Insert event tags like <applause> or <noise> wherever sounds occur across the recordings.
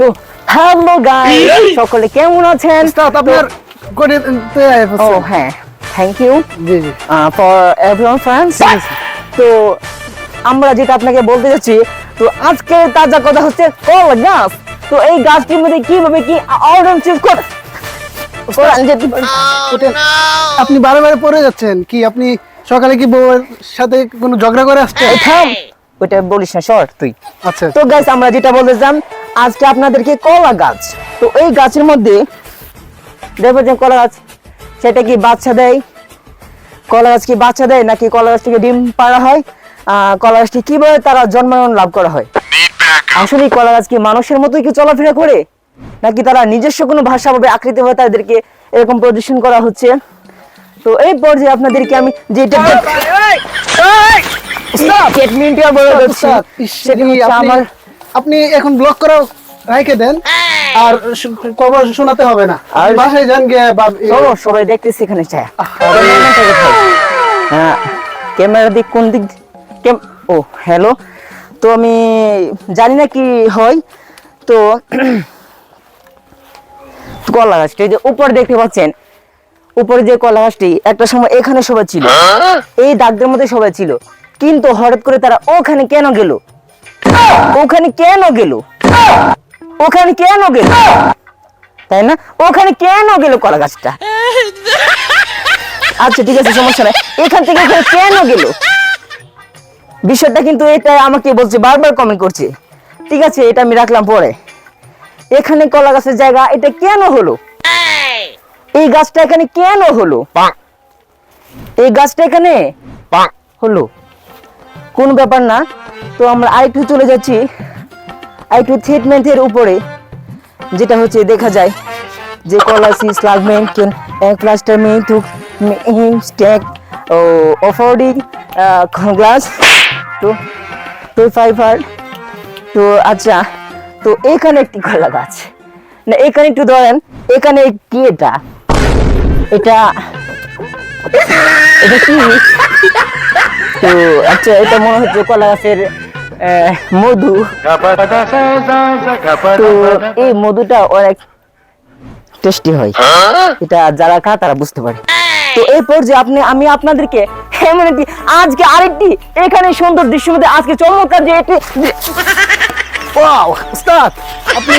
তো hello guys সকলে কেমন আছেন? আপনার ও হ্যাঁ। Thank you for everyone friends তো আমরা যেটা আপনাকে বলতে যাচ্ছি তো আজকে তাজা কথা হচ্ছে কলা গাছ তো এই গাছটির মধ্যে কীভাবে কি অর্ডার চিজ করে আপনি বারে বারে পড়ে যাচ্ছেন। কি আপনি সকালে কি বউয়ের সাথে কোনো ঝগড়া করে আসছেন? এই ওইটা বলিস না শর্ট তুই। আচ্ছা। তো গাছ আমরা যেটা বলতে চান আজকে আপনাদেরকে কলা গাছ তো এই গাছের মধ্যে দেখো যে কলা গাছ সেটা কি বাচ্চা দেয় কলা গাছ কি বাচ্চা দেয় নাকি কলা গাছ থেকে ডিম পাড়া হয় কলা গাছটি কীভাবে তারা জন্মায়ন লাভ করা হয় আসলে কলা গাছ কি মানুষের মতোই কি চলাফেরা করে নাকি তারা নিজস্ব কোনো ভাষা ভাবে আকৃতি ভাবে তাদেরকে এরকম প্রদর্শন করা হচ্ছে তো এই পর্যায়ে আপনাদেরকে আমি যেটা স্টেটমেন্টটা বলে দিচ্ছি উস্তাদ, ইস, সেটা ই, হচ্ছে আমার আপনি এখন ব্লক করা রেখে দেন আর খবর শোনাতে হবে না। আর- বাসায় যান গিয়ে সবাই দেখতেছি এখানে হ্যাঁ ক্যামেরা দিক কোন দিক কেম- ও হ্যালো তো আমি জানি না কি হয় তো <clears throat> কলা গাছটি যে উপরে দেখতে পাচ্ছেন উপরে যে কলা গাছটি একটা সময় এখানে সবাই ছিল। এই দাগদের মধ্যে সবাই ছিল। কিন্তু হঠাৎ করে তারা ওখানে কেন গেল? ওখানে কেন গেল? ওখানে কেন গেল? তাই না? ওখানে কেন গেল কলা গাছটা আচ্ছা ঠিক আছে সমস্যা নাই। এখান থেকে ওখানে কেন গেল? বিষয়টা কিন্তু এটা আমাকে বলছে বারবার কমেন্ট করছে। ঠিক আছে এটা আমি রাখলাম পরে। এখানে কলা গাছের জায়গা এটা কেন হলো? এই গাছটা এখানে কেন হলো? এই গাছটা এখানে হলো। কোন ব্যাপার না। তো আমরা আরেকটু চলে যাচ্ছি। আরেকটু থ্রিটমেন্টের উপরে, যেটা হচ্ছে দেখা যায় যে কলাসি স্লাগমেন্ট can cluster may to stack O অফোর্ডিং glass তো তো ফাইবার তো আচ্ছা তো এখানে একটি কলা গাছ। না, এখানে একটু ধরেন, এখানে কি এটা? এটা এটা কি? তো আচ্ছা এটা মনে হচ্ছে কলা গাছের মধু। তো এই মধুটা অনেক টেস্টি হয়। এটা যারা খা তারা বুঝতে পারে। তো এই পর্যায়ে আপনি আমি আপনাদেরকে এমন একটি আজকে আরেকটি এখানে সুন্দর দৃশ্যের মধ্যে আজকে চমৎকার যে একটি ওয়াও উস্তাদ আপনি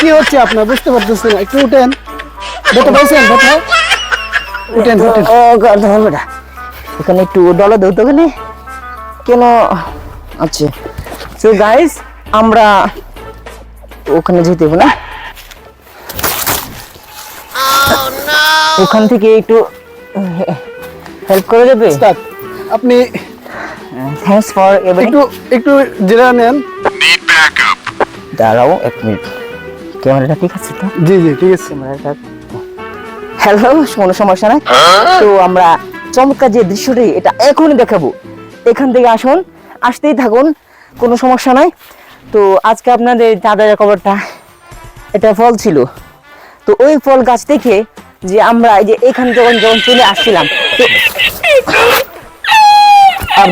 কি হচ্ছে আপনার বুঝতে পারতেছেন একটু উঠেন। ব্যথা পাইছেন ব্যথা উঠেন উঠেন। Oh God. এখানে একটু ডলা দেও তো কেন আচ্ছা। সো গাইস আমরা ওখানে যেতে হবে না। ওখান থেকে একটু হেল্প করে দেবে আপনি থ্যাঙ্কস ফর এভরি একটু একটু জেরা নেন। দাঁড়াও এক মিনিট ক্যামেরাটা ঠিক আছে তো? জি জি ঠিক আছে। ক্যামেরাটা। হ্যালো কোনো সমস্যা নাই? তো আমরা চমৎকার যে দৃশ্যটি এটা এখনই দেখাবো। এখান থেকে আসুন। আসতেই থাকুন, কোনো সমস্যা নয়। তো আজকে আপনাদের চাঁদা খবরটা এটা ফল ছিল। তো ওই ফল গাছ থেকে যে আমরা এই যে এখানে যখন যখন চলে আসছিলাম আর